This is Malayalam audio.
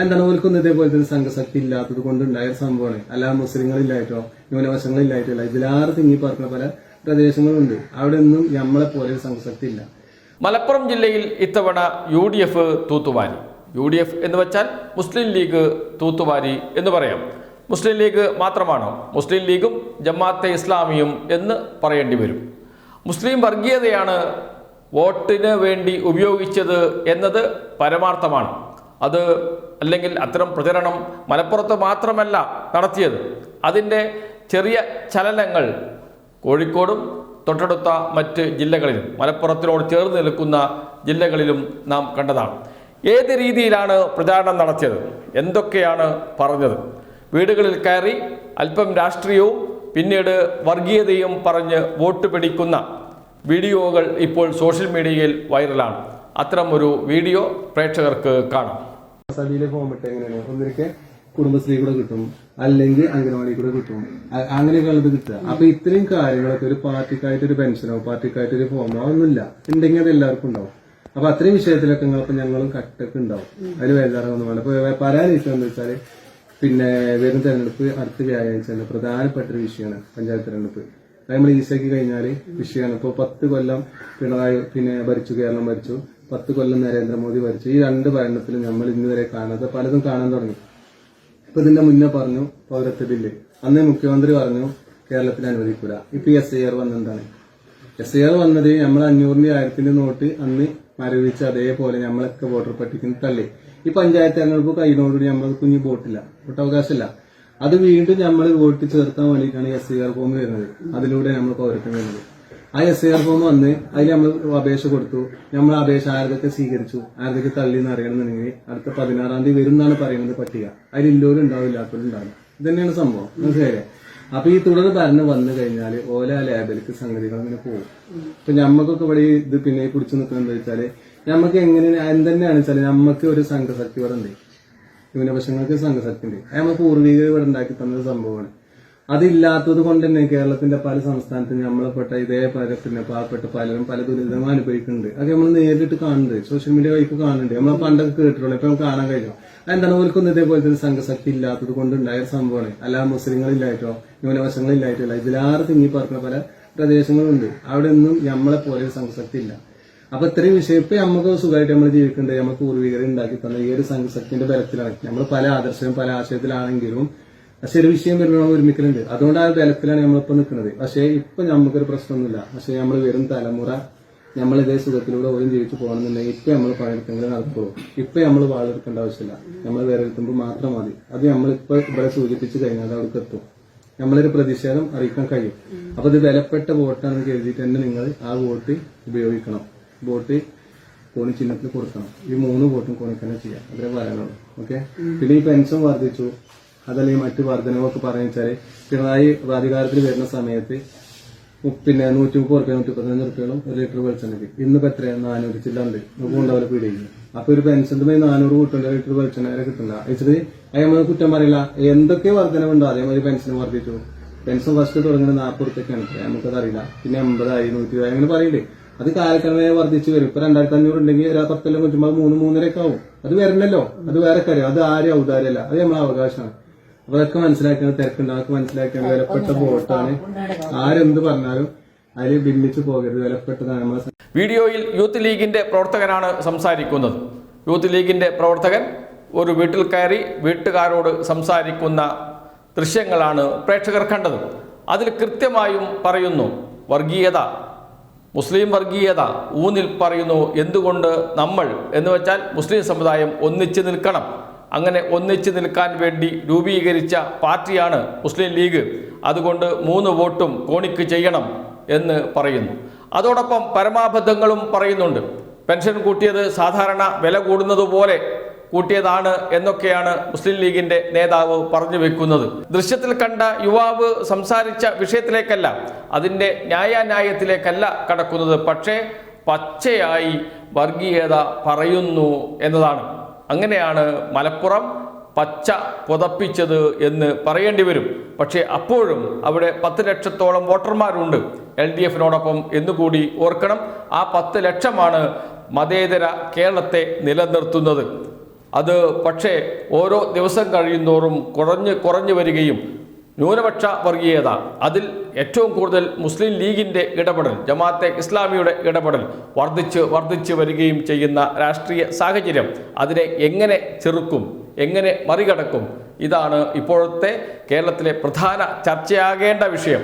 എന്താണ് ഓൽക്കൊന്നും ഇതേപോലെ തന്നെ സംഘശക്തി ഇല്ലാത്തത് കൊണ്ടുണ്ടായ സംഭവമാണ്. അല്ല മുസ്ലിങ്ങളില്ലായിട്ടോ ന്യൂനപക്ഷങ്ങളില്ലായിട്ടോ അല്ല ഇതിലാറ് തിങ്ങി പാർക്കുന്ന പല പ്രദേശങ്ങളുണ്ട്. അവിടെ ഒന്നും നമ്മളെ പോലെ ഒരു സംഘശക്തി ഇല്ല. മലപ്പുറം ജില്ലയിൽ ഇത്തവണ യു ഡി എഫ് തൂത്തുവാരി. യു ഡി എഫ് എന്ന് വെച്ചാൽ മുസ്ലിം ലീഗ് തൂത്തുവാരി എന്ന് പറയാം. മുസ്ലിം ലീഗ് മാത്രമാണോ? മുസ്ലിം ലീഗും ജമാഅത്തെ ഇസ്ലാമിയും എന്ന് പറയേണ്ടി വരും. മുസ്ലിം വർഗീയതയാണ് വോട്ടിന് വേണ്ടി ഉപയോഗിച്ചത് എന്നത് പരമാർത്ഥമാണ്. അത് അല്ലെങ്കിൽ അത്തരം പ്രചരണം മലപ്പുറത്ത് മാത്രമല്ല നടത്തിയത്. അതിന്റെ ചെറിയ ചലനങ്ങൾ കോഴിക്കോടും തൊട്ടടുത്ത മറ്റ് ജില്ലകളിലും മലപ്പുറത്തിനോട് ചേർന്ന് നിൽക്കുന്ന ജില്ലകളിലും നാം കണ്ടതാണ്. ഏത് രീതിയിലാണ് പ്രചാരണം നടത്തിയത്? എന്തൊക്കെയാണ് പറഞ്ഞത്? വീടുകളിൽ കയറി അല്പം രാഷ്ട്രീയവും പിന്നീട് വർഗീയതയും പറഞ്ഞ് വോട്ട് പിടിക്കുന്ന വീഡിയോകൾ ഇപ്പോൾ സോഷ്യൽ മീഡിയയിൽ വൈറലാണ്. അത്തരം ഒരു വീഡിയോ പ്രേക്ഷകർക്ക് കാണാം. ഫോം ഇട്ട് എങ്ങനെയാണ്? ഒന്നിരിക്കെ കുടുംബശ്രീ കൂടെ കിട്ടും. അല്ലെങ്കിൽ അംഗനവാടി കൂടെ കിട്ടും. അങ്ങനെയൊക്കെ ഉള്ളത് കിട്ടുക. അപ്പൊ ഇത്രയും കാര്യങ്ങളൊക്കെ ഒരു പാർട്ടിക്കായിട്ട് ഒരു പെൻഷനോ പാർട്ടിക്കായിട്ട് ഒരു ഫോമോ ഒന്നുമില്ല ഉണ്ടെങ്കിൽ അത് എല്ലാവർക്കും ഉണ്ടാവും. അപ്പൊ അത്രയും വിഷയത്തിലൊക്കെ നിങ്ങളിപ്പോ ഞങ്ങളും കട്ടൊക്കെ ഉണ്ടാവും. അതിൽ വേദാറൊന്നും വേണം ഇപ്പൊ വിഷയം എന്താ വെച്ചാൽ പിന്നെ വരുന്ന തെരഞ്ഞെടുപ്പ് അടുത്ത വ്യാഴാഴ്ച പ്രധാനപ്പെട്ട ഒരു വിഷയമാണ് പഞ്ചായത്ത് തെരഞ്ഞെടുപ്പ്. അത് നമ്മൾ ഈസാക്കി കഴിഞ്ഞാൽ വിഷയമാണ്. ഇപ്പോൾ പത്ത് കൊല്ലം പിണറായി പിന്നെ ഭരിച്ചു കേരളം ഭരിച്ചു. പത്ത് കൊല്ലം നരേന്ദ്രമോദി ഭരിച്ചു. ഈ രണ്ട് ഭരണത്തിലും നമ്മൾ ഇന്ന് വരെ കാണാതെ പലതും കാണാൻ തുടങ്ങി. ഇപ്പൊ ഇതിന്റെ മുന്നേ പറഞ്ഞു പൗരത്വ ബില്ല്. അന്ന് മുഖ്യമന്ത്രി പറഞ്ഞു കേരളത്തിൽ അനുവദിക്കൂല. ഇപ്പൊ എസ് ഐ ആർ വന്നെന്താണ്? എസ് ഐ ആർ വന്നത് നമ്മൾ അഞ്ഞൂറിന്റെ ആയിരത്തിന്റെ നോട്ട് അന്ന് മരവിച്ച് അതേപോലെ നമ്മളൊക്കെ വോട്ടർ പട്ടിക്കുന്ന തള്ളി. ഈ പഞ്ചായത്ത് തെരഞ്ഞെടുപ്പ് കഴിഞ്ഞോടുകൂടി നമ്മൾ കുഞ്ഞു വോട്ടില്ല. വോട്ടവകാശമില്ല. അത് വീണ്ടും നമ്മൾ വോട്ട് ചേർക്കാൻ വേണ്ടിയിട്ടാണ് എസ് ഐ ആർ ഫോം വരുന്നത്. അതിലൂടെ നമ്മൾ പൗരത്വം വരുന്നത്. ആ എസ് ആർ ഫോം വന്ന് അതിൽ നമ്മൾ അപേക്ഷ കൊടുത്തു. നമ്മൾ അപേക്ഷ ആരതൊക്കെ സ്വീകരിച്ചു ആരതൊക്കെ തള്ളി എന്ന് അറിയണമെന്നുണ്ടെങ്കിൽ അടുത്ത പതിനാറാം തീയതി വരുന്നാണ് പറയുന്നത് പട്ടിക. അതിൽ ഇല്ലോരും ഉണ്ടാവും ഇല്ലാത്തവരും ഉണ്ടാവും. ഇത് തന്നെയാണ് സംഭവം. മനസ്സിലായില്ലേ? അപ്പൊ ഈ തുടർ ഭരണം വന്നു കഴിഞ്ഞാൽ ഓല ലേബലിക്ക് സംഗതികൾ അങ്ങനെ പോകും. ഇപ്പൊ ഞമ്മക്കൊക്കെ ഇവിടെ ഇത് പിന്നെ കുടിച്ചു നിൽക്കുന്നത് വെച്ചാൽ ഞമ്മക്ക് എങ്ങനെ എന്തെന്നെയാണ് വെച്ചാൽ നമുക്ക് ഒരു സംഘശക്തി ഇവിടെ ഉണ്ട്. ന്യൂനപക്ഷങ്ങൾക്ക് സംഘശക്തി ഉണ്ട്. അത് നമ്മൾ പൂർവികർ ഇവിടെ ഉണ്ടാക്കി തന്നൊരു സംഭവമാണ്. അതില്ലാത്തത് കൊണ്ട് തന്നെ കേരളത്തിന്റെ പല സംസ്ഥാനത്തും നമ്മളെപ്പെട്ട പല പിന്നെ പാവപ്പെട്ട പലരും പല ദുരിതങ്ങളും അനുഭവിക്കുന്നുണ്ട്. അത് നമ്മൾ നേരിട്ട് കാണുന്നുണ്ട്. സോഷ്യൽ മീഡിയ വഴിക്ക് കാണുന്നുണ്ട്. നമ്മൾ പണ്ടൊക്കെ കേട്ടിട്ടുള്ളൂ. ഇപ്പൊ കാണാൻ കഴിയും. എന്താണ് ഓർക്കൊന്നും ഇതേപോലത്തെ ഒരു സംഘശക്തി ഇല്ലാത്തത് കൊണ്ട് ഉണ്ടായ സംഭവമാണ്. അല്ല മുസ്ലിങ്ങളില്ലായിട്ടോ ന്യൂനപക്ഷങ്ങളില്ലായിട്ടോ അല്ല ഇതിലാറ് തിങ്ങി പറഞ്ഞ പല പ്രദേശങ്ങളുണ്ട്. അവിടെ ഒന്നും നമ്മളെ പോലെ സംഘശക്തി ഇല്ല. അപ്പൊ ഇത്രയും വിഷയം ഇപ്പൊ നമുക്ക് സുഖമായിട്ട് നമ്മൾ ജീവിക്കേണ്ടത് നമ്മൾ പൂർവികരെ ഉണ്ടാക്കി തന്ന ഈ ഒരു സംഘശക്തിന്റെ ബലത്തിലാണ്. നമ്മൾ പല ആദർശവും പല ആശയത്തിലാണെങ്കിലും പക്ഷെ ഒരു വിഷയം വരുമ്പോൾ നമ്മൾ ഒരുമിക്കലുണ്ട്. അതുകൊണ്ട് ആ ബലത്തിലാണ് നമ്മളിപ്പോ നിൽക്കുന്നത്. പക്ഷേ ഇപ്പൊ നമുക്കൊരു പ്രശ്നമൊന്നുമില്ല. പക്ഷേ നമ്മൾ വരും തലമുറ നമ്മൾ ഇതേ സുഖത്തിലൂടെ ഓരോ ജീവിച്ചു പോകണമെന്നുണ്ടെങ്കിൽ ഇപ്പൊ നമ്മൾ പണിയെടുക്കെങ്കിലും നടക്കുള്ളൂ. ഇപ്പൊ നമ്മൾ വാളെടുക്കേണ്ട ആവശ്യമില്ല. നമ്മൾ വേറെ എത്തുമ്പോൾ മാത്രം മതി. അത് നമ്മളിപ്പോ ഇവിടെ സൂചിപ്പിച്ചു കഴിഞ്ഞാൽ അവർക്ക് അവിടേക്ക് എത്തും. നമ്മളൊരു പ്രതിഷേധം അറിയിക്കാൻ കഴിയും. അപ്പൊ ഇത് വിലപ്പെട്ട വോട്ടാണെന്ന് കരുതിയിട്ട് തന്നെ നിങ്ങൾ ആ വോട്ട് ഉപയോഗിക്കണം. വോട്ട് കോണി ചിഹ്നത്തിൽ കൊടുക്കണം. ഈ മൂന്ന് വോട്ടും കോണിക്കന്നെ ചെയ്യാം. അത്രേ പറയാനുള്ളൂ. ഓക്കെ? പിന്നെ ഈ പെൻഷൻ വർദ്ധിച്ചു. അതല്ലെങ്കിൽ മറ്റു വർധനകളൊക്കെ പറഞ്ഞു വെച്ചാൽ പിണറായി അധികാരത്തിൽ വരുന്ന സമയത്ത് പിന്നെ നൂറ്റി മുപ്പത് റുപ്യ നൂറ്റി പതിനഞ്ച് റുപ്യോളം ഒരു ലിറ്റർ വെളിച്ചെണ്ണയ്ക്ക് ഇന്നിപ്പോ എത്രയാണ് നാനൂറ് ചില്ലുണ്ട്. നമുക്ക് ഉണ്ടാവില്ല പീടികയ്ക്ക് അപ്പൊ ഒരു പെൻഷന്റെ നാനൂറ് കൂട്ടുണ്ട് ലിറ്റർ വെളിച്ചെണ്ണ വരെ കിട്ടുന്നില്ല വെച്ചിട്ട് അയാൾ കുറ്റം പറയില്ല. എന്തൊക്കെ വർധനവുണ്ടോ? അതേമാതിരി പെൻഷൻ വർദ്ധിച്ചു. പെൻഷൻ ഫസ്റ്റ് തുടങ്ങുന്നത് നാൽപ്പത് റുപ്യൊക്കെയാണ് നമുക്കത് അറിയില്ല. പിന്നെ എൺപതായി നൂറ്റി ഇരുപത് അങ്ങനെ പറയില്ലേ. അത് കാലക്രമേ വർദ്ധിച്ചു വരും. ഇപ്പൊ രണ്ടായിരത്തി അഞ്ഞൂറ് ഉണ്ടെങ്കിൽ ഒരു പത്തെല്ലാം കുറ്റുമ്പോൾ മൂന്ന് മൂന്നരക്കാവും. അത് വരണല്ലോ അത് വേറെ കാര്യം. അത് ആരും ഔദാര്യമല്ല. അത് നമ്മളെ അവകാശമാണ്. അപ്പൊ അതൊക്കെ മനസ്സിലാക്കുന്നത് തിരക്കുണ്ട്. അതൊക്കെ മനസ്സിലാക്കുന്നത് വിലപ്പെട്ട ബോട്ടാണ് ആരെന്ത് പറഞ്ഞാലും അതിൽ ഭിന്നിച്ചു പോകരുത്. വിലപ്പെട്ടതാണ് നമ്മളെ വീഡിയോയിൽ യൂത്ത് ലീഗിന്റെ പ്രവർത്തകനാണ് സംസാരിക്കുന്നത്. യൂത്ത് ലീഗിന്റെ പ്രവർത്തകൻ ഒരു വീട്ടിൽ കയറി വീട്ടുകാരോട് സംസാരിക്കുന്ന ദൃശ്യങ്ങളാണ് പ്രേക്ഷകർ കണ്ടത്. അതിൽ കൃത്യമായും പറയുന്നു വർഗീയത മുസ്ലിം വർഗീയത ഊന്നിൽ പറയുന്നു എന്തുകൊണ്ട് നമ്മൾ? എന്ന് വെച്ചാൽ മുസ്ലിം സമുദായം ഒന്നിച്ചു നിൽക്കണം. അങ്ങനെ ഒന്നിച്ചു നിൽക്കാൻ വേണ്ടി രൂപീകരിച്ച പാർട്ടിയാണ് മുസ്ലിം ലീഗ്. അതുകൊണ്ട് മൂന്ന് വോട്ടും കോണിക്ക് ചെയ്യണം എന്ന് പറയുന്നു. അതോടൊപ്പം പരമാബദ്ധങ്ങളും പറയുന്നുണ്ട്. പെൻഷൻ കൂട്ടിയത് സാധാരണ വില കൂടുന്നതുപോലെ കൂട്ടിയതാണ് എന്നൊക്കെയാണ് മുസ്ലിം ലീഗിന്റെ നേതാവ് പറഞ്ഞു വെക്കുന്നത്. ദൃശ്യത്തിൽ കണ്ട യുവാവ് സംസാരിച്ച വിഷയത്തിലേക്കല്ല അതിന്റെ ന്യായാന്യായത്തിലേക്കല്ല കടക്കുന്നത്. പക്ഷേ പച്ചയായി വർഗീയത പറയുന്നു എന്നതാണ്. അങ്ങനെയാണ് മലപ്പുറം പച്ച പുതപ്പിച്ചത് എന്ന് പറയേണ്ടി വരും. പക്ഷേ അപ്പോഴും അവിടെ പത്ത് ലക്ഷത്തോളം വോട്ടർമാരുണ്ട്. എൽ ഡി എഫിനോടൊപ്പം എന്നുകൂടി ഓർക്കണം. ആ പത്ത് ലക്ഷമാണ് മതേതര കേരളത്തെ നിലനിർത്തുന്നത്. അത് പക്ഷേ ഓരോ ദിവസം കഴിയുന്നോറും കുറഞ്ഞ് കുറഞ്ഞു വരികയും ന്യൂനപക്ഷ വർഗീയത അതിൽ ഏറ്റവും കൂടുതൽ മുസ്ലിം ലീഗിന്റെ ഇടപെടൽ ജമാഅത്തെ ഇസ്ലാമിയുടെ ഇടപെടൽ വർദ്ധിച്ച് വർദ്ധിച്ച് വരികയും ചെയ്യുന്ന രാഷ്ട്രീയ സാഹചര്യം അതിനെ എങ്ങനെ ചെറുക്കും എങ്ങനെ മറികടക്കും ഇതാണ് ഇപ്പോഴത്തെ കേരളത്തിലെ പ്രധാന ചർച്ചയാകേണ്ട വിഷയം.